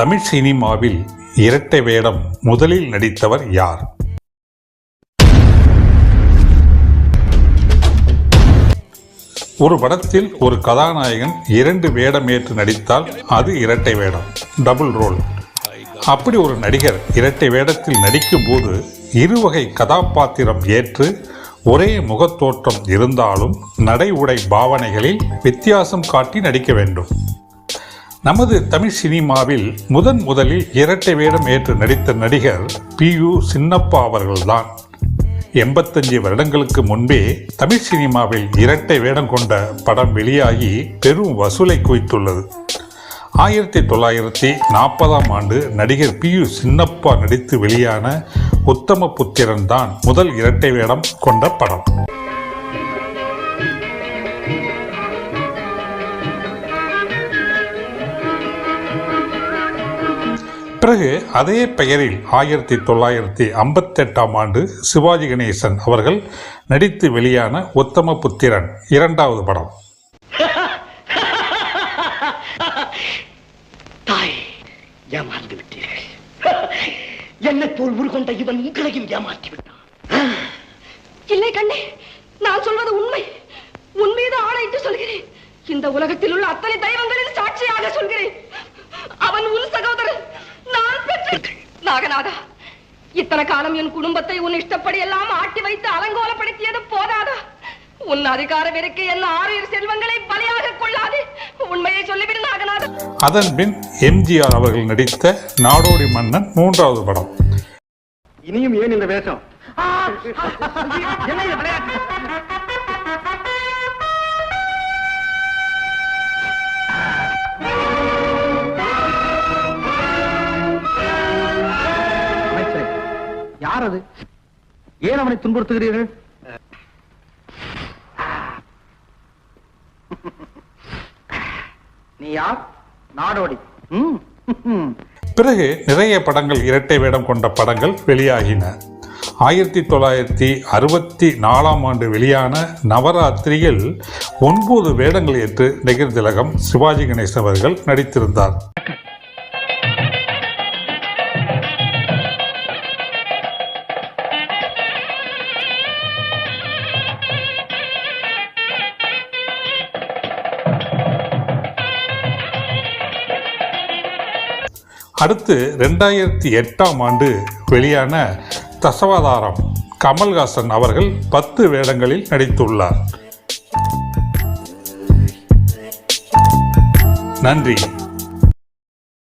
தமிழ் சினிமாவில் இரட்டை வேடம் முதலில் நடித்தவர் யார்? ஒரு படத்தில் ஒரு கதாநாயகன் இரண்டு வேடம் ஏற்று நடித்தால் அது இரட்டை வேடம் டபுள் ரோல். அப்படி ஒரு நடிகர் இரட்டை வேடத்தில் நடிக்கும்போது இருவகை கதாபாத்திரம் ஏற்று ஒரே முகத்தோற்றம் இருந்தாலும் நடை உடை பாவனைகளில் வித்தியாசம் காட்டி நடிக்க வேண்டும். நமது தமிழ் சினிமாவில் முதன் முதலில் இரட்டை வேடம் ஏற்று நடித்த நடிகர் பி யு சின்னப்பா அவர்கள்தான். எண்பத்தஞ்சு வருடங்களுக்கு முன்பே தமிழ் சினிமாவில் இரட்டை வேடம் கொண்ட படம் வெளியாகி பெரும் வசூலை குவித்துள்ளது. ஆயிரத்தி தொள்ளாயிரத்தி நாற்பதாம் ஆண்டு நடிகர் பி யு சின்னப்பா நடித்து வெளியான உத்தம புத்திரன் தான் முதல் இரட்டை வேடம் கொண்ட படம். பிறகு அதே பெயரில் ஆயிரத்தி தொள்ளாயிரத்தி ஐம்பத்தெட்டாம் ஆண்டு சிவாஜி கணேசன் அவர்கள் நடித்து வெளியான உத்தம புத்திரன் இரண்டாவது படம். ஏமாந்து விட்டீர்கள். என்ன தோல் உருகொண்ட இவன் உங்களையும் ஏமாற்றி விட்டான் இல்லை கண்ணே நான் சொல்வது உண்மை. உன் மீது ஆணையிட்டு சொல்கிறேன். இந்த உலகத்தில் உள்ள அத்தனை தெய்வங்களின் சாட்சியாக சொல்கிறேன் அவன் உன் சகோதரன் நான் பெற்ற நாகநாதா இத்தனை காலம் என் குடும்பத்தை உன் இஷ்டப்படி எல்லாம் ஆட்டி வைத்து அலங்கோலப்படுத்தியது போதாதா? உன் அதிகார வெறுக்கு என் ஆறு செல்வங்களை பலியாக கொள்ளாதே. உண்மையை சொல்லிவிடு நாகநாதா. அதன் பின் எம்ஜிஆர் அவர்கள் நடித்த நாடோடி மன்னன் மூன்றாவது படம். இனியும் ஏன் இந்த வேஷம்? யார் அது? ஏன் அவனை துன்புறுத்துகிறீர்கள்? நீ யார்? நாடோடி. பிறகு நிறைய படங்கள் இரட்டை வேடம் கொண்ட படங்கள் வெளியாகின. ஆயிரத்தி தொள்ளாயிரத்தி அறுபத்தி நாலாம் ஆண்டு வெளியான நவராத்திரியில் ஒன்பது வேடங்கள் ஏற்று நடிகர் திலகம் சிவாஜி கணேசன் அவர்கள் நடித்திருந்தார். அடுத்து ரெண்டாயிரத்தி எட்டாம் ஆண்டு வெளியான தசவதாரம் கமல்ஹாசன் அவர்கள் பத்து வேடங்களில் நடித்துள்ளார். நன்றி.